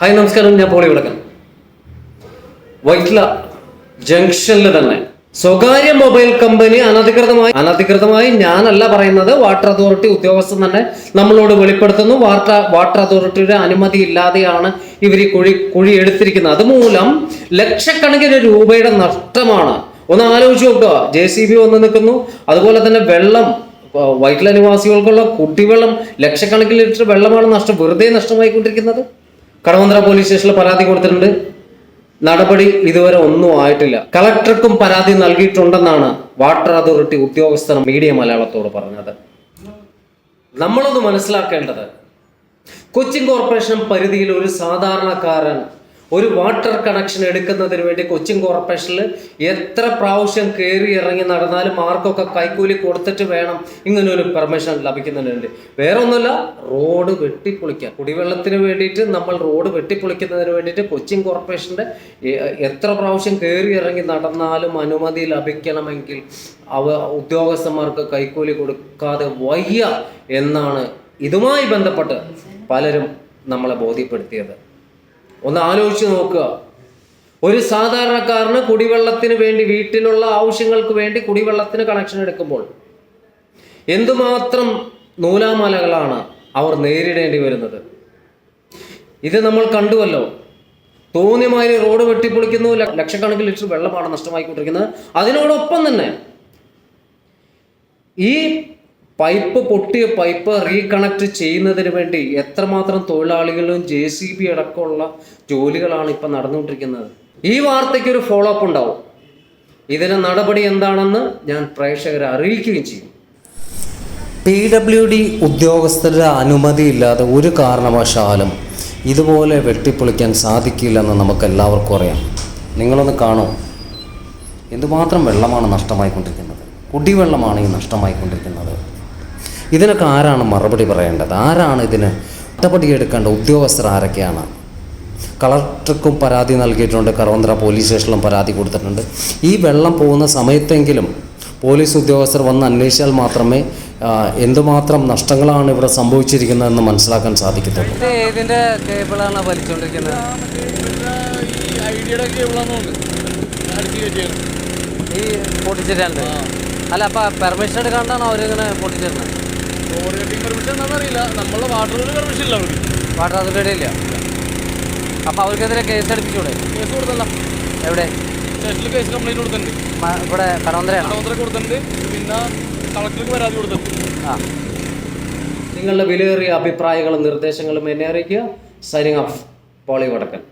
Hi നമസ്കാരം. ഞാൻ poly വിളക്കൻ. Vyttila ജംഗ്ഷനിൽ തന്നെ സ്വകാര്യ മൊബൈൽ കമ്പനി അനധികൃതമായി അനധികൃതമായി ഞാനല്ല പറയുന്നത് വാട്ടർ അതോറിറ്റി ഉദ്യോഗസ്ഥൻ തന്നെ നമ്മളോട് വെളിപ്പെടുത്തുന്നു. വാട്ടർ വാട്ടർ അതോറിറ്റിയുടെ അനുമതി ഇല്ലാതെയാണ് ഇവർ ഈ കുഴി കുഴി എടുത്തിരിക്കുന്നത്. അതുമൂലം ലക്ഷക്കണക്കിന് രൂപയുടെ നഷ്ടമാണ്. ഒന്ന് ആലോചിച്ച് നോക്കുക. ജെ സി ബി വന്ന് നിൽക്കുന്നു. അതുപോലെ തന്നെ വെള്ളം വൈറ്റില നിവാസികൾക്കുള്ള കുടിവെള്ളം ലക്ഷക്കണക്കിന് ലിറ്റർ വെള്ളമാണ് നഷ്ടം വെറുതെ നഷ്ടമായിക്കൊണ്ടിരിക്കുന്നത്. കടവന്ത്ര പോലീസ് സ്റ്റേഷനിൽ പരാതി കൊടുത്തിട്ടുണ്ട്. നടപടി ഇതുവരെ ഒന്നും ആയിട്ടില്ല. കളക്ടർക്കും പരാതി നൽകിയിട്ടുണ്ടെന്നാണ് വാട്ടർ അതോറിറ്റി ഉദ്യോഗസ്ഥർ മീഡിയ മലയാളത്തോട് പറഞ്ഞത്. നമ്മളൊന്ന് മനസ്സിലാക്കേണ്ടത് കൊച്ചിൻ കോർപ്പറേഷൻ പരിധിയിൽ ഒരു സാധാരണക്കാരൻ ഒരു വാട്ടർ കണക്ഷൻ എടുക്കുന്നതിന് വേണ്ടി കൊച്ചിൻ കോർപ്പറേഷനിൽ എത്ര പ്രാവശ്യം കയറി ഇറങ്ങി നടന്നാലും ആർക്കൊക്കെ കൈക്കൂലി കൊടുത്തിട്ട് വേണം ഇങ്ങനെ ഒരു പെർമിഷൻ ലഭിക്കുന്നതിന് വേണ്ടി. വേറെ ഒന്നുമില്ല റോഡ് വെട്ടിപ്പൊളിക്കുക. കുടിവെള്ളത്തിന് വേണ്ടിയിട്ട് നമ്മൾ റോഡ് വെട്ടിപ്പൊളിക്കുന്നതിന് വേണ്ടിയിട്ട് കൊച്ചിൻ കോർപ്പറേഷന്റെ എത്ര പ്രാവശ്യം കയറി ഇറങ്ങി നടന്നാലും അനുമതി ലഭിക്കണമെങ്കിൽ അവ ഉദ്യോഗസ്ഥന്മാർക്ക് കൈക്കൂലി കൊടുക്കാതെ വയ്യ എന്നാണ് ഇതുമായി ബന്ധപ്പെട്ട് പലരും നമ്മളെ ബോധ്യപ്പെടുത്തിയത്. ഒന്ന് ആലോചിച്ച് നോക്കുക. ഒരു സാധാരണക്കാരന് കുടിവെള്ളത്തിന് വേണ്ടി വീട്ടിലുള്ള ആവശ്യങ്ങൾക്ക് വേണ്ടി കുടിവെള്ളത്തിന് കണക്ഷൻ എടുക്കുമ്പോൾ എന്തുമാത്രം നൂലാമലകളാണ് അവർ നേരിടേണ്ടി വരുന്നത്? ഇത് നമ്മൾ കണ്ടുവല്ലോ. തോന്നിയമാര് റോഡ് വെട്ടിപ്പൊളിക്കുന്നു. ലക്ഷക്കണക്കിന് ലിറ്റർ വെള്ളമാണ് നഷ്ടമായിക്കൊണ്ടിരിക്കുന്നത്. അതിനോടൊപ്പം തന്നെ ഈ പൈപ്പ് പൊട്ടിയ പൈപ്പ് റീകണക്ട് ചെയ്യുന്നതിന് വേണ്ടി എത്രമാത്രം തൊഴിലാളികളും ജെ സി ബി അടക്കമുള്ള ജോലികളാണ് ഇപ്പം നടന്നുകൊണ്ടിരിക്കുന്നത്. ഈ വാർത്തയ്ക്ക് ഒരു ഫോളോ അപ്പ് ഉണ്ടാവും. ഇതിന് നടപടി എന്താണെന്ന് ഞാൻ പ്രേക്ഷകരെ അറിയിക്കുകയും ചെയ്യും. പി ഡബ്ല്യു ഡി ഉദ്യോഗസ്ഥരുടെ അനുമതിയില്ലാതെ ഒരു കാരണവശാലും ഇതുപോലെ വെട്ടിപ്പൊളിക്കാൻ സാധിക്കില്ലെന്ന് നമുക്ക് എല്ലാവർക്കും അറിയാം. നിങ്ങളൊന്ന് കാണൂ. എന്തുമാത്രം വെള്ളമാണ് നഷ്ടമായിക്കൊണ്ടിരിക്കുന്നത്? കുടിവെള്ളമാണ് ഈ നഷ്ടമായിക്കൊണ്ടിരിക്കുന്നത്. ഇതിനൊക്കെ ആരാണ് മറുപടി പറയേണ്ടത്? ആരാണ് ഇതിന് ഒറ്റപ്പടി എടുക്കേണ്ട ഉദ്യോഗസ്ഥർ ആരൊക്കെയാണ്? കളക്ടർക്കും പരാതി നൽകിയിട്ടുണ്ട്. കറവന്ത്ര പോലീസ് സ്റ്റേഷനിലും പരാതി കൊടുത്തിട്ടുണ്ട്. ഈ വെള്ളം പോകുന്ന സമയത്തെങ്കിലും പോലീസ് ഉദ്യോഗസ്ഥർ വന്ന് അന്വേഷിച്ചാൽ മാത്രമേ എന്തുമാത്രം നഷ്ടങ്ങളാണ് ഇവിടെ സംഭവിച്ചിരിക്കുന്നതെന്ന് മനസ്സിലാക്കാൻ സാധിക്കത്തുള്ളൂ. കേബിളാണ് വലിച്ചുകൊണ്ടിരിക്കുന്നത് ഈ പൊട്ടിച്ചിട്ടുണ്ട്. അല്ല അപ്പൊ പെർമിഷൻ എടുക്കാണ്ടാണ് അവരിങ്ങനെ പൊട്ടിച്ചിരുന്നത്? റോഡ് കട്ടിങ് പെർമിഷൻ എന്താണെന്ന് അറിയില്ല വാട്ടർ പെർമിഷൻ ഇല്ല അവർക്ക്. വാട്ടർ അതോറിറ്റി ഇല്ല. അപ്പൊ അവർക്കെതിരെ കേസ് എടുപ്പിച്ചൂടെ? കേസ് കൊടുത്തല്ല. എവിടെ? സ്റ്റേഷനിൽ കേസ് കംപ്ലൈന്റ് കൊടുത്തിട്ടുണ്ട്. ഇവിടെ കടവന്തരയാണോ? കടവന്തര കൊടുത്തിട്ടുണ്ട്. പിന്നെ കളക്ടർക്ക് പരാതി കൊടുത്തിട്ടുണ്ട്. ആ. നിങ്ങളുടെ വിലയേറിയ അഭിപ്രായങ്ങളും നിർദ്ദേശങ്ങളും എന്നെ അറിയിക്കുക. സൈനിങ് ഓഫ് പോളി വടക്കൻ.